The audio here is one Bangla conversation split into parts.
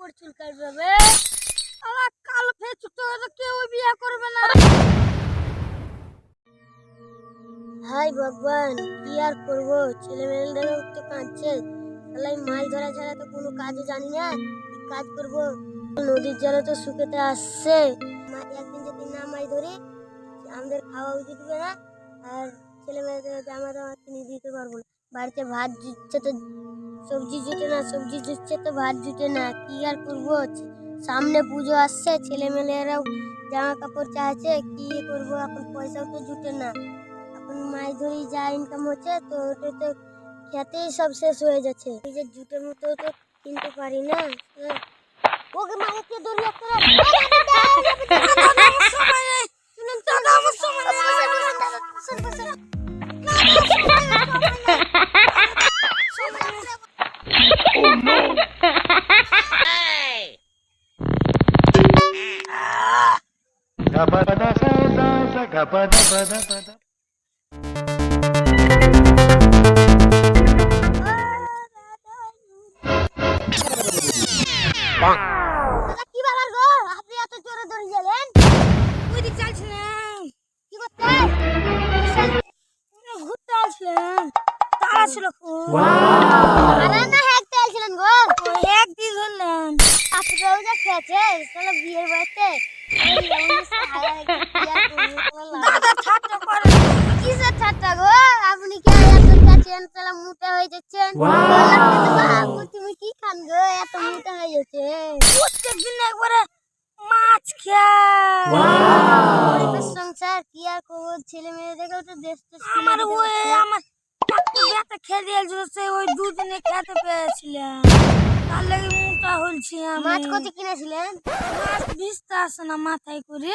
করে চুল কাটবে কাল ফেস তো কেউ বিয়ে করবে না। হাই ভগবান, কি আর করব? ছেলে মেয়েদের তো কাঁদছে তাহলে মাছ ধরা ছাড়া তো কোনো কাজও জানি না। কাজ করব? নদীর জলে তো শুকেতে আসছে। একদিন যদি না মাছ ধরি, আমাদের খাওয়া উচিত না। আর ছেলে মেয়েদের জামা টামা কিনে দিতে পারব না। বাড়িতে ভাত জুটছে তো সবজি জুটে না, সবজি জুটছে তো ভাত জুটে না। কি আর করব? সামনে পুজো আসছে ছেলে মেয়েরাও জামা কাপড় চাইছে, কি করব? এখন পয়সাও তো জুটে না। এখন মাছ ধরি যা ইনকাম হচ্ছে, তো ওটা তো খেতেই সব শেষ হয়ে যাচ্ছে। নিজের জুটের মতো তো কিনতে পারি না। হ্যাঁ। ওকে মাকে ধরি একটা কি ব্যাপার গো? আপনি এত জোরে ধরে গেলেন ওই দিক চাইছিলাম কি করতে? ঘুরতে আসলাম তারা ছিল আরে না হেঁটে আসছিলেন গো এক দিন ধরলাম আপনি যা খেয়েছে তাহলে বিয়ের বাড়িতে দাদা ঠাট্টা করে কিসের ঠাট্টা গো আপনি কি আর এত খাচ্ছেন তাহলে মোটা হয়ে যাচ্ছেন বাবু, তুমি কি খান গো এত মোটা হয়ে যাচ্ছে প্রত্যেকদিন একবারে মাছ খায় সংসার কি আর করব? ছেলে মেয়ে দেখে তো দেশ তো আমার ওই আমার একটু খেয়ে দিয়েছিল সে ওই দুদিনে খেতে পেয়েছিলাম তার লাগে মোটা হলছি আমি। মাছ কত কিনেছিলেন? মাছ ভিজতে আসে না মাথায় করে।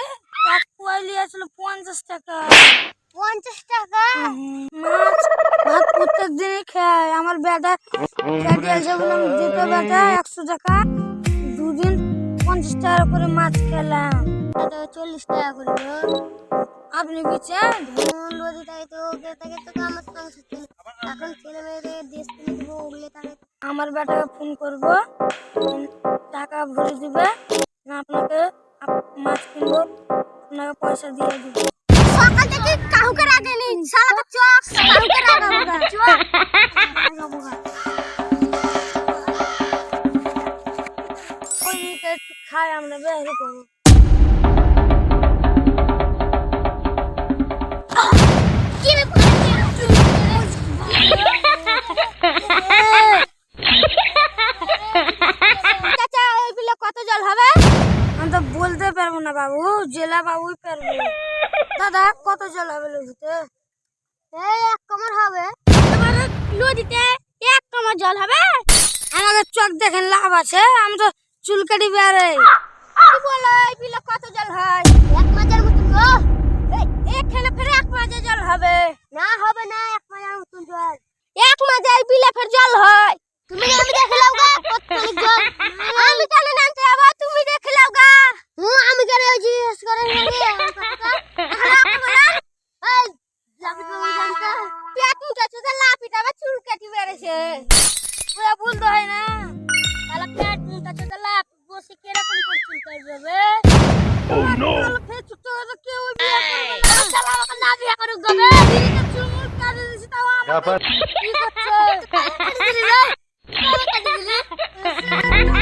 এক কোয়ালি আসল পঞ্চাশ টাকা। পঞ্চাশ টাকা? মাছ ভাত প্রত্যেক দিনই খায়। আমার বেটা খেয়ে দিয়েছে বললাম দিতে বেটা একশো টাকা। দুদিন পঞ্চাশ টাকা করে মাছ খেলাম। চল্লিশ টাকা করে গো। আপনি নদী থাকে তো ওগুলো থাকে তো আমার সংসার। এখন ছেলে মেয়েদের দেশ কিনে দেবো ওগুলো থাকে আমার বেটাকে ফোন করব। টাকা ভরে দিবে। না আপনাকে মাছ কিনবো আপনাকে পয়সা দিয়ে দিব। সকাল থেকে কাউকে রাখেনি শালা চক রাখাবো চক খাই আমরা বের করব কত জল হবে? আমি তো বলতে পারব না বাবু, জেলা বাবুই পারব দাদা, কত জল হবে নদীতে এই, এক কমর হবে। নদীতে এক কমর জল হবে? আমাদের চোখ দেখেন লাভ আছে, আমি তো চুল কাটি বেড়ে বলো এই বিলে কত জল হয়? না বিয়ে করুক গবে দিদিকে চুল দিছি তাও আমার কি করছে?